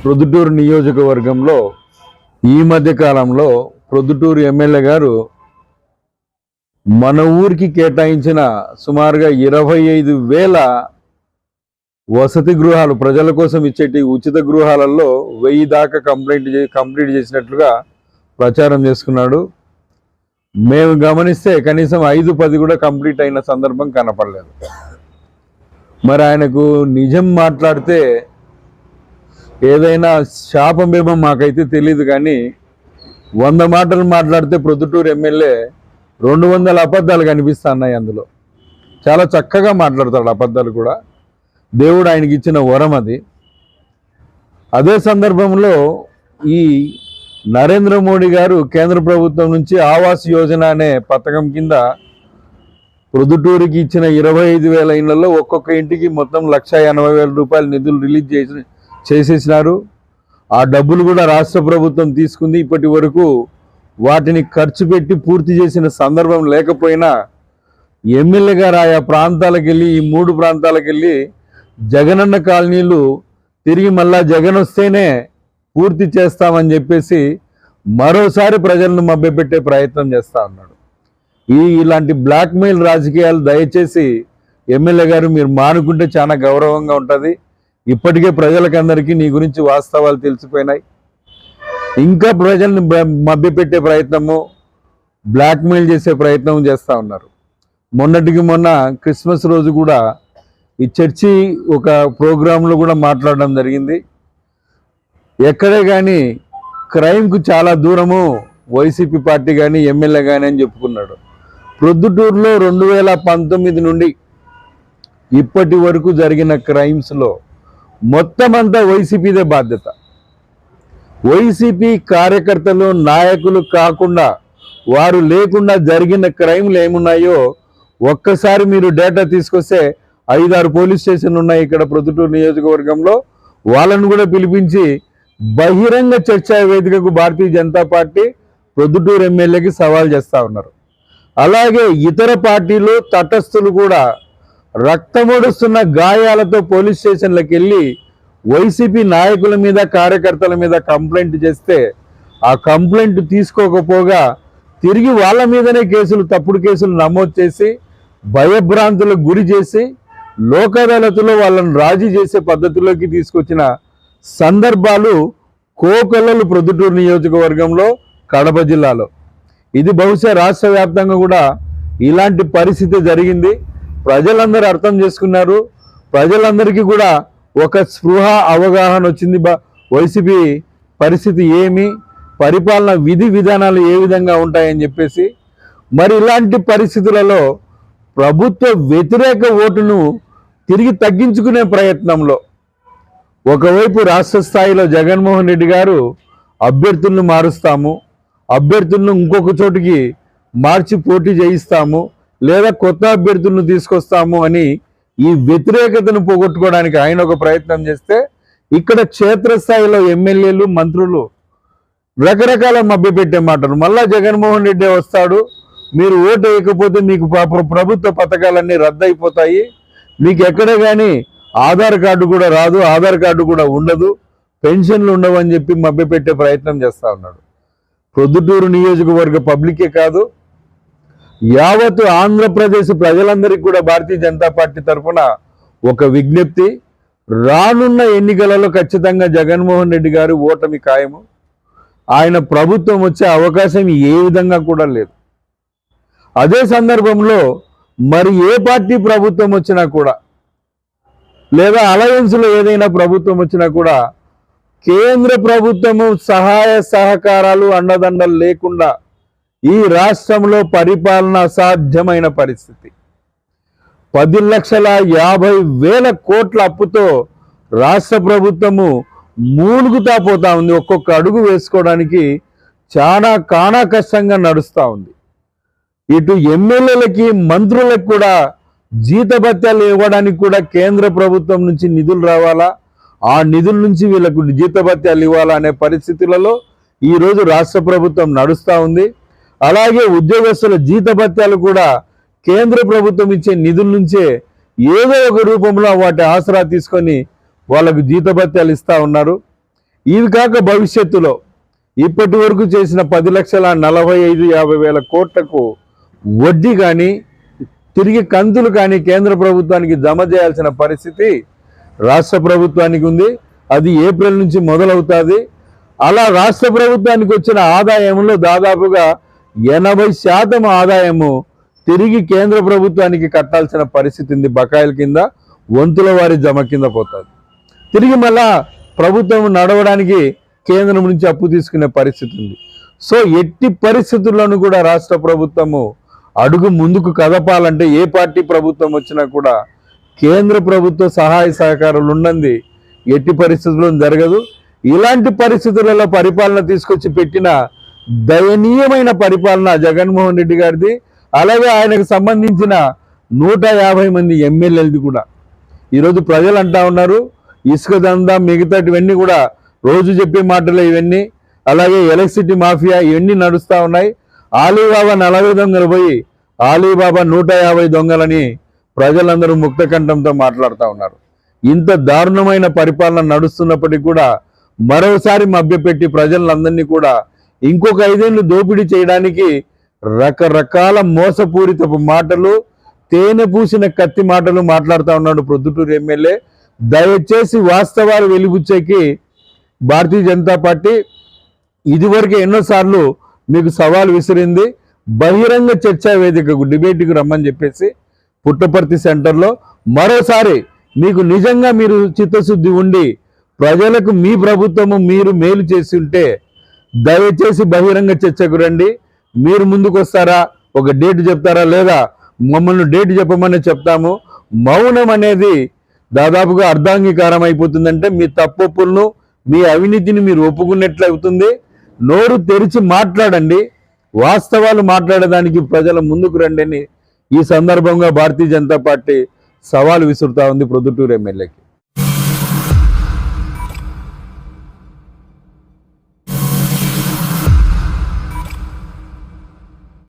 ప్రొద్దుటూరు నియోజకవర్గంలో ఈ మధ్య కాలంలో ప్రొద్దుటూరు ఎమ్మెల్యే గారు మన ఊరికి కేటాయించిన సుమారుగా ఇరవై ఐదు వేల వసతి గృహాలు ప్రజల కోసం ఇచ్చేటి ఉచిత గృహాలలో వెయ్యి దాకా కంప్లైంట్ కంప్లీట్ చేసినట్లుగా ప్రచారం చేసుకున్నాడు మేము గమనిస్తే కనీసం ఐదు పది కూడా కంప్లీట్ అయిన సందర్భం కనపడలేదు. మరి ఆయనకు నిజం మాట్లాడితే ఏదైనా శాపమేమో మాకైతే తెలియదు కానీ వంద మాటలు మాట్లాడితే ప్రొద్దుటూరు ఎమ్మెల్యే రెండు వందల అబద్ధాలు కనిపిస్తున్నాయి అందులో. చాలా చక్కగా మాట్లాడతాడు అబద్ధాలు కూడా. దేవుడు ఆయనకి ఇచ్చిన వరం అది. అదే సందర్భంలో ఈ నరేంద్ర మోడీ గారు కేంద్ర ప్రభుత్వం నుంచి ఆవాస్ యోజన అనే పథకం కింద ప్రొద్దుటూరుకి ఇచ్చిన ఇరవై ఐదు వేల ఇళ్ళలో ఒక్కొక్క ఇంటికి మొత్తం లక్ష ఎనభై వేల రూపాయల నిధులు రిలీజ్ చేసి చేసేసినారు. ఆ డబ్బులు కూడా రాష్ట్ర ప్రభుత్వం తీసుకుంది. ఇప్పటి వరకు వాటిని ఖర్చు పెట్టి పూర్తి చేసిన సందర్భం లేకపోయినా ఎమ్మెల్యే గారు ఆయా ప్రాంతాలకు వెళ్ళి ఈ మూడు ప్రాంతాలకు వెళ్ళి జగనన్న కాలనీలు తిరిగి మళ్ళా జగన్ వస్తేనే పూర్తి చేస్తామని చెప్పేసి మరోసారి ప్రజలను మభ్యపెట్టే ప్రయత్నం చేస్తా ఉన్నాడు. ఈ ఇలాంటి బ్లాక్మెయిల్ రాజకీయాలు దయచేసి ఎమ్మెల్యే గారు మీరు మానుకుంటే చాలా గౌరవంగా ఉంటుంది. ఇప్పటికే ప్రజలకందరికీ నీ గురించి వాస్తవాలు తెలిసిపోయినాయి. ఇంకా ప్రజల్ని మభ్యపెట్టే ప్రయత్నము బ్లాక్మెయిల్ చేసే ప్రయత్నం చేస్తూ ఉన్నారు. మొన్నటికి మొన్న క్రిస్మస్ రోజు కూడా ఈ చర్చి ఒక ప్రోగ్రాంలో కూడా మాట్లాడడం జరిగింది. ఎక్కడే కానీ క్రైమ్కు చాలా దూరము వైసీపీ పార్టీ కానీ ఎమ్మెల్యే కానీ అని చెప్పుకున్నాడు. ప్రొద్దుటూరులో రెండు వేల పంతొమ్మిది నుండి ఇప్పటి వరకు జరిగిన క్రైమ్స్లో మొత్తం అంతా వైసీపీదే బాధ్యత. వైసీపీ కార్యకర్తలు నాయకులు కాకుండా వారు లేకుండా జరిగిన క్రైమ్లు ఏమున్నాయో ఒక్కసారి మీరు డేటా తీసుకొస్తే ఐదారు పోలీస్ స్టేషన్లు ఉన్నాయి ఇక్కడ ప్రొద్దుటూరు నియోజకవర్గంలో. వాళ్ళను కూడా పిలిపించి బహిరంగ చర్చా వేదికకు భారతీయ జనతా పార్టీ ప్రొద్దుటూరు ఎమ్మెల్యేకి సవాల్ చేస్తా ఉన్నారు. అలాగే ఇతర పార్టీలు తటస్థులు కూడా రక్తమొడుస్తున్న గాయాలతో పోలీస్ స్టేషన్లకు వెళ్ళి వైసీపీ నాయకుల మీద కార్యకర్తల మీద కంప్లైంట్ చేస్తే ఆ కంప్లైంట్ తీసుకోకపోగా తిరిగి వాళ్ళ మీదనే కేసులు తప్పుడు కేసులు నమోదు చేసి భయభ్రాంతులకు గురి చేసి లోక్ అదాలతులో వాళ్ళని రాజీ చేసే పద్ధతిలోకి తీసుకొచ్చిన సందర్భాలు కోకొల్లలు ప్రొద్దుటూరు నియోజకవర్గంలో కడప జిల్లాలో. ఇది బహుశా రాష్ట్ర వ్యాప్తంగా కూడా ఇలాంటి పరిస్థితి జరిగింది. ప్రజలందరూ అర్థం చేసుకున్నారు. ప్రజలందరికీ కూడా ఒక స్పృహ అవగాహన వచ్చింది. వైసీపీ పరిస్థితి ఏమి? పరిపాలన విధి విధానాలు ఏ విధంగా ఉంటాయని చెప్పేసి. మరి ఇలాంటి పరిస్థితులలో ప్రభుత్వ వ్యతిరేక ఓటును తిరిగి తగ్గించుకునే ప్రయత్నంలో ఒకవైపు రాష్ట్ర స్థాయిలో జగన్మోహన్ రెడ్డి గారు అభ్యర్థులను మారుస్తాము అభ్యర్థులను ఇంకొక చోటికి మార్చి పోటీ చేయిస్తాము లేదా కొత్త అభ్యర్థులను తీసుకొస్తాము అని ఈ వ్యతిరేకతను పోగొట్టుకోవడానికి ఆయన ఒక ప్రయత్నం చేస్తే ఇక్కడ క్షేత్రస్థాయిలో ఎమ్మెల్యేలు మంత్రులు రకరకాల మభ్యపెట్టే మాటలు. మళ్ళా జగన్మోహన్ రెడ్డి వస్తాడు మీరు ఓటు వేయకపోతే మీకు ప్రభుత్వ పథకాలన్నీ రద్దయిపోతాయి మీకు ఎక్కడ కానీ ఆధార్ కార్డు కూడా రాదు ఆధార్ కార్డు కూడా ఉండదు పెన్షన్లు ఉండవని చెప్పి మభ్యపెట్టే ప్రయత్నం చేస్తూ ఉన్నాడు. ప్రొద్దుటూరు నియోజకవర్గ పబ్లికే కాదు యావత్ ఆంధ్రప్రదేశ్ ప్రజలందరికీ కూడా భారతీయ జనతా పార్టీ తరఫున ఒక విజ్ఞప్తి రానున్న ఎన్నికలలో ఖచ్చితంగా జగన్మోహన్ రెడ్డి గారు ఓటమి ఖాయము. ఆయన ప్రభుత్వం వచ్చే అవకాశం ఏ విధంగా కూడా లేదు. అదే సందర్భంలో మరి ఏ పార్టీ ప్రభుత్వం వచ్చినా కూడా లేదా అలయన్స్లో ఏదైనా ప్రభుత్వం వచ్చినా కూడా కేంద్ర ప్రభుత్వము సహాయ సహకారాలు అండదండలు లేకుండా ఈ రాష్ట్రంలో పరిపాలన అసాధ్యమైన పరిస్థితి. పది లక్షల యాభై వేల కోట్ల అప్పుతో రాష్ట్ర ప్రభుత్వము మూలుగుతా పోతా ఉంది. ఒక్కొక్క అడుగు వేసుకోవడానికి చాలా కానా కష్టంగా నడుస్తూ ఉంది. ఇటు ఎమ్మెల్యేలకి మంత్రులకు కూడా జీతభత్యాలు ఇవ్వడానికి కూడా కేంద్ర ప్రభుత్వం నుంచి నిధులు రావాలా? ఆ నిధుల నుంచి వీళ్ళకు జీతభత్యాలు ఇవ్వాలా అనే పరిస్థితులలో ఈరోజు రాష్ట్ర ప్రభుత్వం నడుస్తూ ఉంది. అలాగే ఉద్యోగస్తుల జీతభత్యాలు కూడా కేంద్ర ప్రభుత్వం ఇచ్చే నిధుల నుంచే ఏదో ఒక రూపంలో వాటి ఆసరా తీసుకొని వాళ్ళకు జీతభత్యాలు ఇస్తూ ఉన్నారు. ఇవి కాక భవిష్యత్తులో ఇప్పటి వరకు చేసిన పది లక్షల నలభై ఐదు యాభై వేల కోట్లకు వడ్డీ కానీ తిరిగి కంతులు కానీ కేంద్ర ప్రభుత్వానికి జమ చేయాల్సిన పరిస్థితి రాష్ట్ర ప్రభుత్వానికి ఉంది. అది ఏప్రిల్ నుంచి మొదలవుతుంది. అలా రాష్ట్ర ప్రభుత్వానికి వచ్చిన ఆదాయంలో దాదాపుగా ఎనభై శాతం ఆదాయము తిరిగి కేంద్ర ప్రభుత్వానికి కట్టాల్సిన పరిస్థితి ఉంది. బకాయిల కింద వంతుల వారి జమ కింద పోతుంది. తిరిగి మళ్ళా ప్రభుత్వం నడవడానికి కేంద్రం నుంచి అప్పు తీసుకునే పరిస్థితి ఉంది. సో ఎట్టి పరిస్థితుల్లోనూ కూడా రాష్ట్ర ప్రభుత్వము అడుగు ముందుకు కదపాలంటే ఏ పార్టీ ప్రభుత్వం వచ్చినా కూడా కేంద్ర ప్రభుత్వ సహాయ సహకారాలు ఉన్నది ఎట్టి పరిస్థితుల్లో జరగదు. ఇలాంటి పరిస్థితులలో పరిపాలన తీసుకొచ్చి పెట్టిన దయనీయమైన పరిపాలన జగన్మోహన్ రెడ్డి గారిది. అలాగే ఆయనకు సంబంధించిన నూట యాభై మంది ఎమ్మెల్యేలది కూడా. ఈరోజు ప్రజలు అంటా ఉన్నారు ఇసుక దందా మిగతాటివన్నీ కూడా రోజు చెప్పే మాటలే ఇవన్నీ. అలాగే ఎలక్ట్రిసిటీ మాఫియా ఇవన్నీ నడుస్తూ ఉన్నాయి. ఆలీబాబా నలభై దొంగలు పోయి ఆలీబాబా నూట యాభై దొంగలని ప్రజలందరూ ముక్తకంఠంతో మాట్లాడుతూ ఉన్నారు. ఇంత దారుణమైన పరిపాలన నడుస్తున్నప్పటికీ కూడా మరోసారి మభ్యపెట్టి ప్రజలందరినీ కూడా ఇంకొక ఐదేళ్ళు దోపిడీ చేయడానికి రకరకాల మోసపూరితపు మాటలు తేనె పూసిన కత్తి మాటలు మాట్లాడుతూ ఉన్నాడు ప్రొద్దుటూరు ఎమ్మెల్యే. దయచేసి వాస్తవాలు వెలిబుచ్చేకి భారతీయ జనతా పార్టీ ఇదివరకు ఎన్నోసార్లు మీకు సవాల్ విసిరింది. బహిరంగ చర్చా వేదికకు డిబేట్కి రమ్మని చెప్పేసి పుట్టపర్తి సెంటర్లో మరోసారి మీకు నిజంగా మీరు చిత్తశుద్ధి ఉండి ప్రజలకు మీ ప్రభుత్వము మీరు మేలు చేసి ఉంటే దయచేసి బహిరంగ చర్చకు రండి. మీరు ముందుకు వస్తారా ఒక డేట్ చెప్తారా? లేదా మమ్మల్ని డేట్ చెప్పమని చెప్తాము. మౌనం అనేది దాదాపుగా అర్ధాంగీకారం అయిపోతుందంటే మీ తప్పొప్పులను మీ అవినీతిని మీరు ఒప్పుకున్నట్లు అవుతుంది నోరు తెరిచి మాట్లాడండి. వాస్తవాలు మాట్లాడడానికి ప్రజల ముందుకు రండి అని ఈ సందర్భంగా భారతీయ జనతా పార్టీ సవాల్ విసురుతా ఉంది ప్రొద్దుటూరు ఎమ్మెల్యేకి.